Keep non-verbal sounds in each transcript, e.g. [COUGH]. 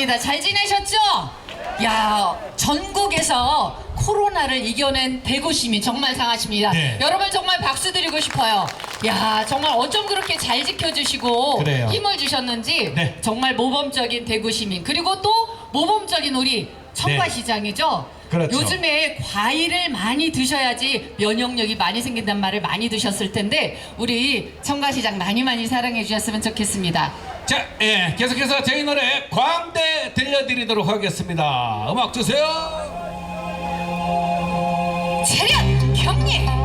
반갑습니다. 잘 지내셨죠? 야, 전국에서 코로나를 이겨낸 대구 시민 정말 상하십니다. 네. 여러분 정말 박수 드리고 싶어요. 야, 정말 어쩜 그렇게 잘 지켜주시고 그래요. 힘을 주셨는지 네. 정말 모범적인 대구 시민 그리고 또 모범적인 우리 청과시장이죠. 그렇죠. 요즘에 과일을 많이 드셔야지 면역력이 많이 생긴단 말을 많이 드셨을 텐데 우리 청과시장 많이 많이 사랑해 주셨으면 좋겠습니다. 자, 예, 계속해서 저희 노래 광대 들려드리도록 하겠습니다. 음악 주세요. 차렷 경례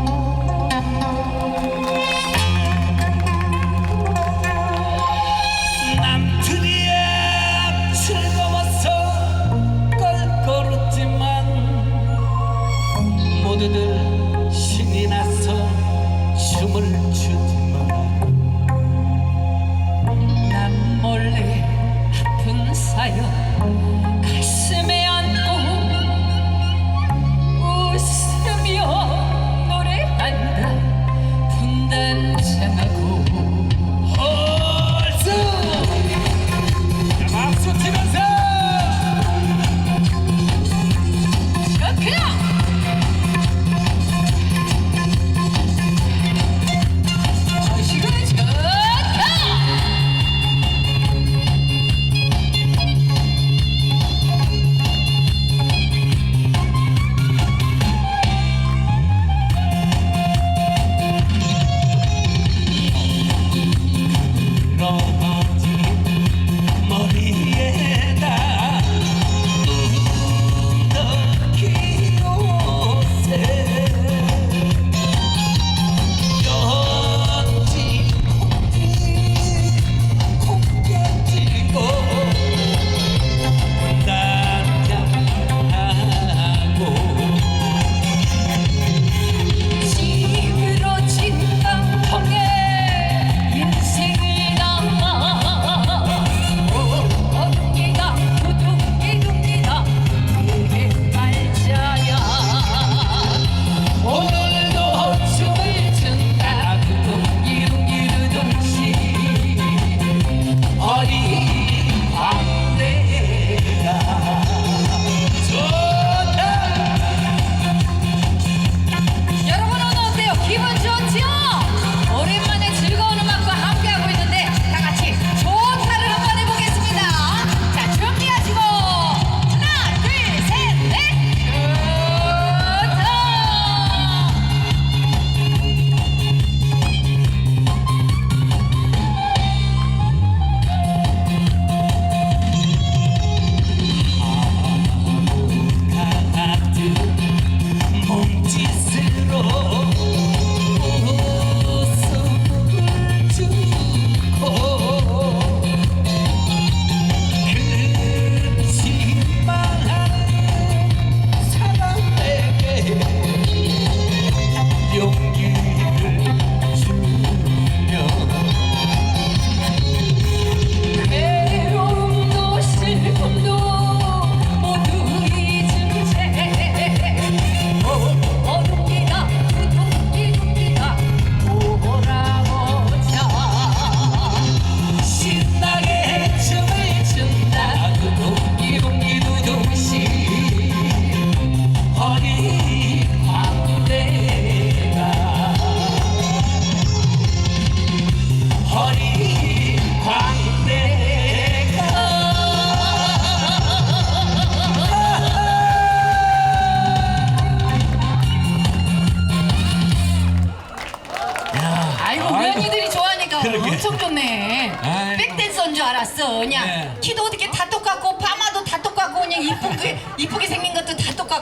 분단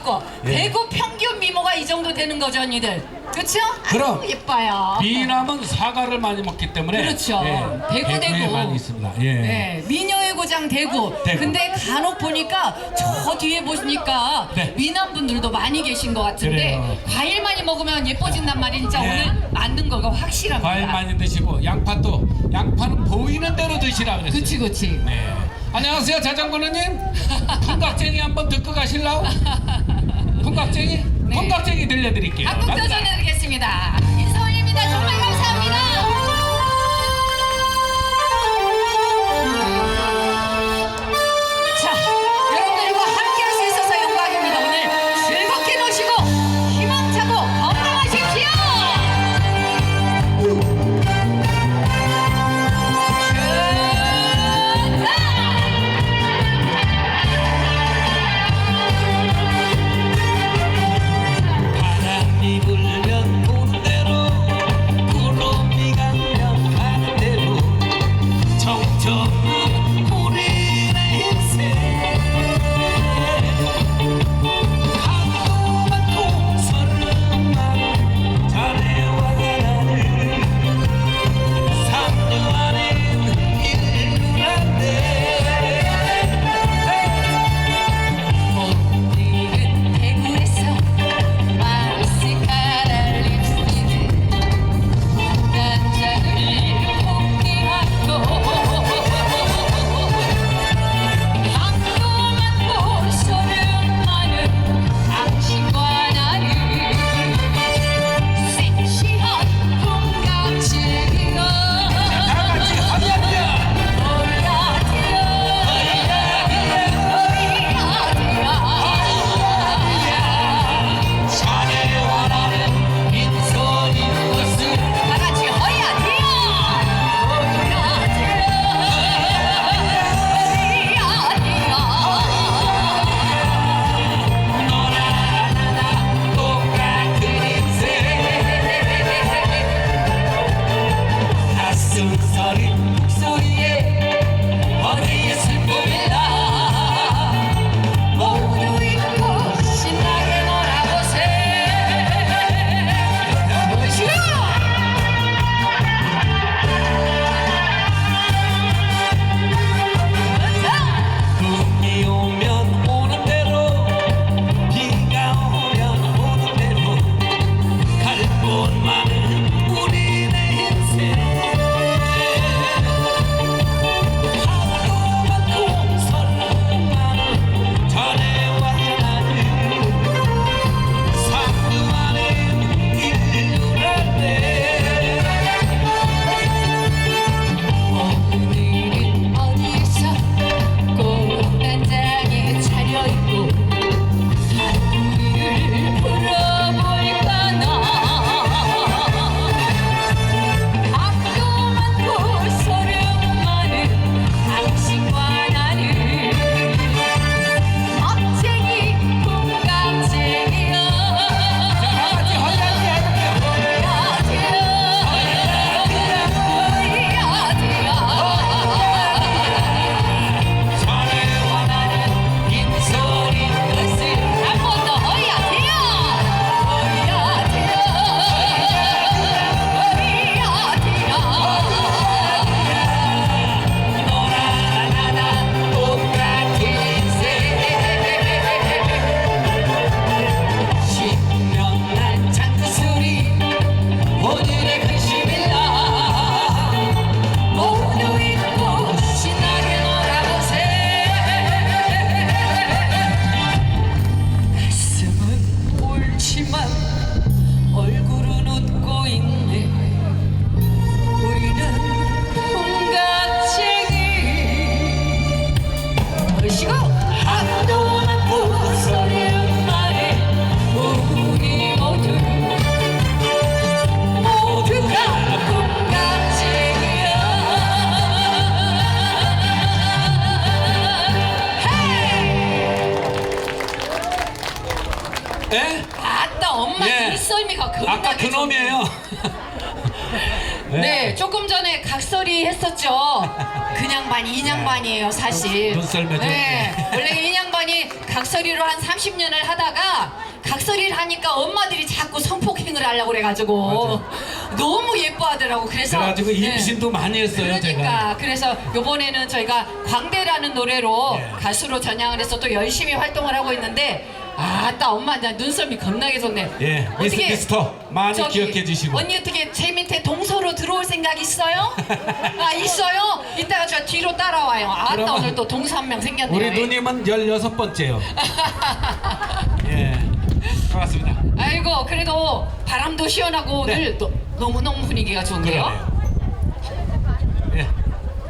같고 예. 대구 평균 미모가 이 정도 되는 거죠, 언니들. 그렇죠? 그럼. 아유, 예뻐요. 비남은 사과를 많이 먹기 때문에 그렇죠. 대구, 대구에 대구. 많이 있습니다. 예. 네, 미녀의 고장 대구. 대구. 근데 간혹 보니까 저 뒤에 보시니까 네. 미남 분들도 많이 계신 것 같은데 그래요. 과일 많이 먹으면 예뻐진단 말이 진짜 네. 오늘 만든 거가 확실합니다. 과일 많이 드시고 양파도 양파는 보이는 대로 드시라 그랬어요. 그치 그치. 네. 안녕하세요 자전거느님. 풍각쟁이 [LAUGHS] 한번 듣고 가실라고? 풍각쟁이? 네. 풍각쟁이 들려드릴게요. 한국 갑니다. 도전해드리겠습니다. 인서원입니다. 정말 감사합니다. 눈썰미가 아까 겁나게 그놈이에요. [LAUGHS] 네, 조금 전에 각설이 했었죠. 그냥반, 인양반이에요, 사실. 눈썰매죠. 네, 원래 인양반이 각설이로 한 30년을 하다가 각설이를 하니까 엄마들이 자꾸 성폭행을 하려고 그래가지고 너무 예뻐하더라고. 그래서 그래가지고 네. 임신도 많이 했어요 그러니까 제가. 그래서 요번에는 저희가 광대라는 노래로 예. 가수로 전향을 해서 또 열심히 활동을 하고 있는데 아따 엄마 나 눈썹이 겁나게 좋네. 예, 미스- 미스터 많이 기억해 주시고. 언니 어떻게 제 밑에 동서로 들어올 생각 있어요? 아 있어요? 이따가 저 뒤로 따라와요. 아따 그러면 오늘 또 동서 한 명 생겼네요. 우리 누님은 16번째요. [LAUGHS] 예. 반갑습니다. 아이고 그래도 바람도 시원하고 오늘 또 너무 너무 분위기가 좋은데요. 그러네요. 예.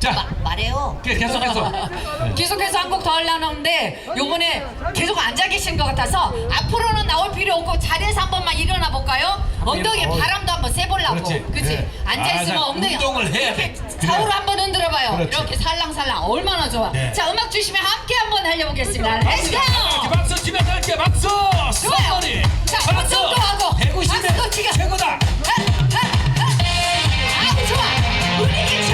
자, 말해요. 계- 계속해서. [LAUGHS] 계속해서 한 곡 더 하려는데 요번에 계속 앉아 계신 것 같아서 앞으로는 나올 필요 없고 자리에서 한 번만 일어나 볼까요? 엉덩이에 어. 바람도 한번 쐬보려고 그렇지. 그치? 네. 앉아 있으면 아, 자, 엉덩이 운동을 해야 돼. 그래. 좌우로 한번 흔들어 봐요 그렇지. 이렇게 살랑살랑 얼마나 좋아 네. 자 음악 주시면 함께 한번 달려보겠습니다 렛츠고 이렇게 박수 치면서 할게 박수. 좋아요. 썸머니. 자, 박수도 하고, 190에 박수도 치고. 최고다. 하, 하, 하. 아우 좋아 분위기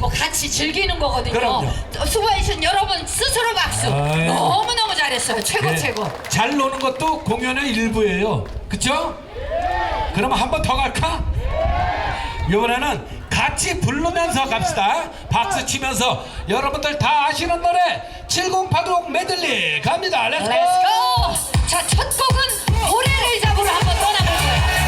게 아니고 같이 즐기는 거거든요 그럼요. 또 수고해주신 여러분 스스로 박수 아유. 너무 너무 잘했어요 최고 네. 최고 잘 노는 것도 공연의 일부예요. 그쵸? 그럼 한 번 더 갈까? 이번에는 같이 부르면서 갑시다. 박수 치면서 여러분들 다 아시는 노래 7086 메들리 갑니다. 렛츠고! 렛츠고 자 첫 곡은 고래를 잡으러 한번 떠나볼게요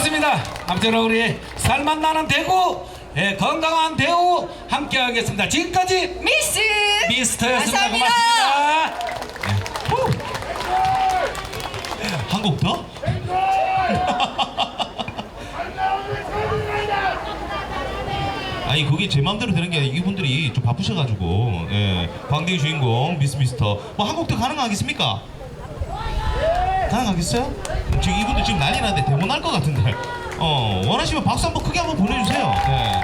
고맙습니다. 아무튼 우리 살맛 나는 대구, 예, 건강한 대우 함께하겠습니다. 지금까지 미스 미스터였습니다. 고맙습니다. 한곡 더? 아니 그게 제 마음대로 되는 게 아니라 이분들이 좀 바쁘셔가지고 예, 광대의 주인공 미스 미스터 뭐한곡더 가능하겠습니까? 가능하겠어요? 지금 이분들 지금 난리 나는데 대본 날것 같은데 어 원하시면 박수 한번 크게 한번 보내주세요 네.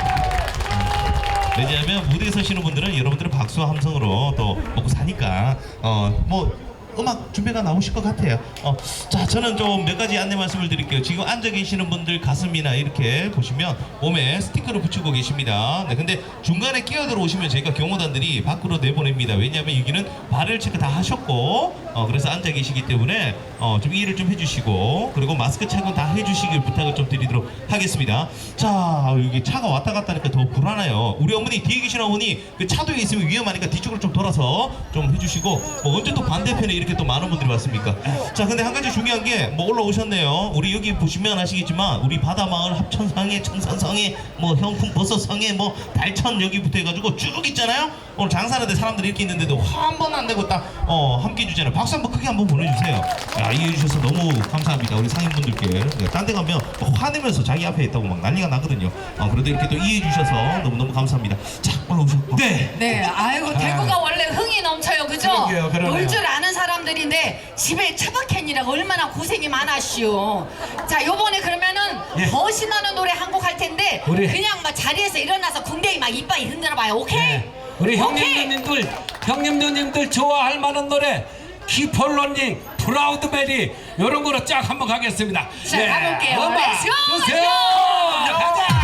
왜냐하면 무대에 서시는 분들은 여러분들의 박수와 함성으로 또 먹고 사니까 어뭐 음악 준비가 나오실 것 같아요. 어, 자 저는 좀 몇 가지 안내 말씀을 드릴게요. 지금 앉아 계시는 분들 가슴이나 이렇게 보시면 몸에 스티커를 붙이고 계십니다. 네, 근데 중간에 끼어들어 오시면 저희가 경호단들이 밖으로 내보냅니다. 왜냐하면 여기는 발열 체크 다 하셨고 어, 그래서 앉아 계시기 때문에 어, 좀 이해를 좀 해주시고 그리고 마스크 착용 다 해주시길 부탁을 좀 드리도록 하겠습니다. 자 여기 차가 왔다 갔다 하니까 더 불안해요. 우리 어머니 뒤에 계신 어머니 그 차도에 있으면 위험하니까 뒤쪽으로 좀 돌아서 좀 해주시고 뭐 언제 또 반대편에 이렇게 또 많은 분들이 왔습니까? 자 근데 한 가지 중요한 게 뭐 올라오셨네요. 우리 여기 보시면 아시겠지만 우리 바다마을 합천상에 청산상에 뭐 형풍 버섯상에 뭐 달천 여기부터 해가지고 쭉 있잖아요. 오늘 장사하는데 사람들이 이렇게 있는데도 한 번 안 되고 딱 어 함께 해주잖아요. 박수 한번 크게 한번 보내주세요. 야 이해해 주셔서 너무 감사합니다. 우리 상인분들께 딴데 가면 막 화내면서 자기 앞에 있다고 막 난리가 나거든요. 어 그래도 이렇게 또 이해해 주셔서 너무 너무 감사합니다. 자 올라오셨고. 네. 네, 아이고 대구가 원래 흥이 넘쳐요, 그죠? 그러게요, 그러네요. 놀 줄 아는 사람들인데 집에 차박했니라 얼마나 고생이 많았슈. 자, 요번에 그러면은 예. 더 신나는 노래 한 곡 할 텐데 우리- 그냥 막 자리에서 일어나서 궁뎅이 막 이빨이 흔들어봐요, 오케이? 네. 우리 형님. 누님들 형님 누님들 좋아할 만한 노래 키폴로님 프라우드 베리 이런 거로 쫙 한번 가겠습니다. 자, 가볼게요. Let's go, 주세요. 가자. 자,